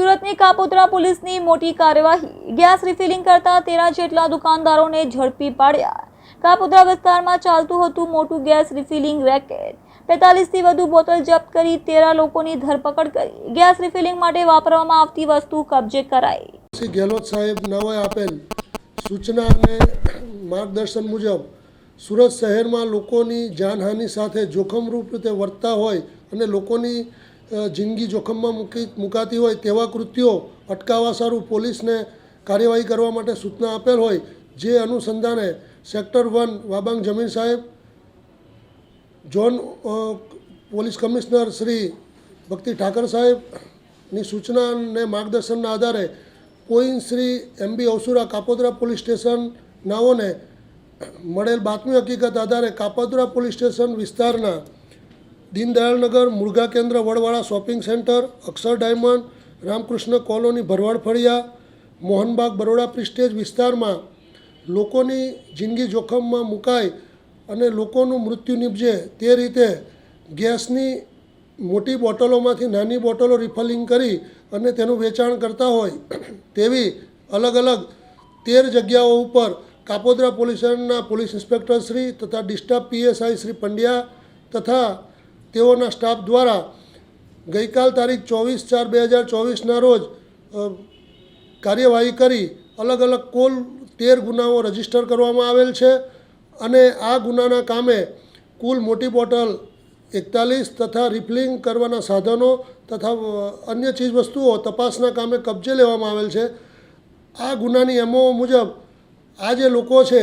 સુરતની કાપોદ્રા પોલીસની મોટી કાર્યવાહી. ગેસ રિફિલિંગ કરતા તેરા જેટલા દુકાનદારોને ઝડપી પાડ્યા. કાપોદ્રા વિસ્તારમાં ચાલતું હતું મોટું ગેસ રિફિલિંગ રેકેટ. પેતાલીસથી વધુ બોટલ જપ્ત કરી તેરા લોકોની ધરપકડ કરી. ગેસ રિફિલિંગ માટે વાપરવામાં આવતી વસ્તુ કબજે કરાઈ. ગેહલોત સાહેબ નવે આપેલ સૂચના અને માર્ગદર્શન મુજબ સુરત શહેરમાં લોકોની જાનહાનિ સાથે જોખમરૂપ રીતે વર્તતા હોય અને લોકોની જિંદગી જોખમમાં મૂકી, મુકાતી હોય તેવા કૃત્યો અટકાવવા સારું પોલીસને કાર્યવાહી કરવા માટે સૂચના આપેલ હોય, જે અનુસંધાને સેક્ટર વન વાબાંગ જમીન સાહેબ ઝોન પોલીસ કમિશનર શ્રી ભક્તિ ઠાકર સાહેબની સૂચના અને માર્ગદર્શનના આધારે પોઈન Shri M B અવસુરા Kapodara police station નાઓને મળેલ બાતમી હકીકત આધારે કાપોદરા પોલીસ સ્ટેશન વિસ્તારના Deendayalnagar, Murga Kendra, Vadwala shopping centre, Akshar diamond, Ramakrishna colony, Bharwad Faliya, Mohanbag, Baroda prestige વિસ્તારમાં લોકોની જિંદગી જોખમમાં મુકાય અને લોકોનું મૃત્યુ નીપજે તે રીતે ગેસની મોટી બોટલોમાંથી નાની બોટલો રિફલિંગ કરી અને તેનું વેચાણ કરતા હોય તેવી અલગ અલગ તેર જગ્યાઓ ઉપર Kapodra police police inspector Shri તથા ડિસ્ટર્બ પીએસઆઈ શ્રી પંડ્યા તથા તેઓના સ્ટાફ દ્વારા ગઈકાલ તારીખ ચોવીસ ચાર બે હજાર ચોવીસના રોજ કાર્યવાહી કરી અલગ અલગ કુલ તેર ગુનાઓ રજિસ્ટર કરવામાં આવેલ છે અને આ ગુનાના કામે કુલ મોટી બોટલ એકતાલીસ તથા રિફિલિંગ કરવાના સાધનો તથા અન્ય ચીજ વસ્તુઓ તપાસના કામે કબજે લેવામાં આવેલ છે. આ ગુનાની એમઓ મુજબ આ જે લોકો છે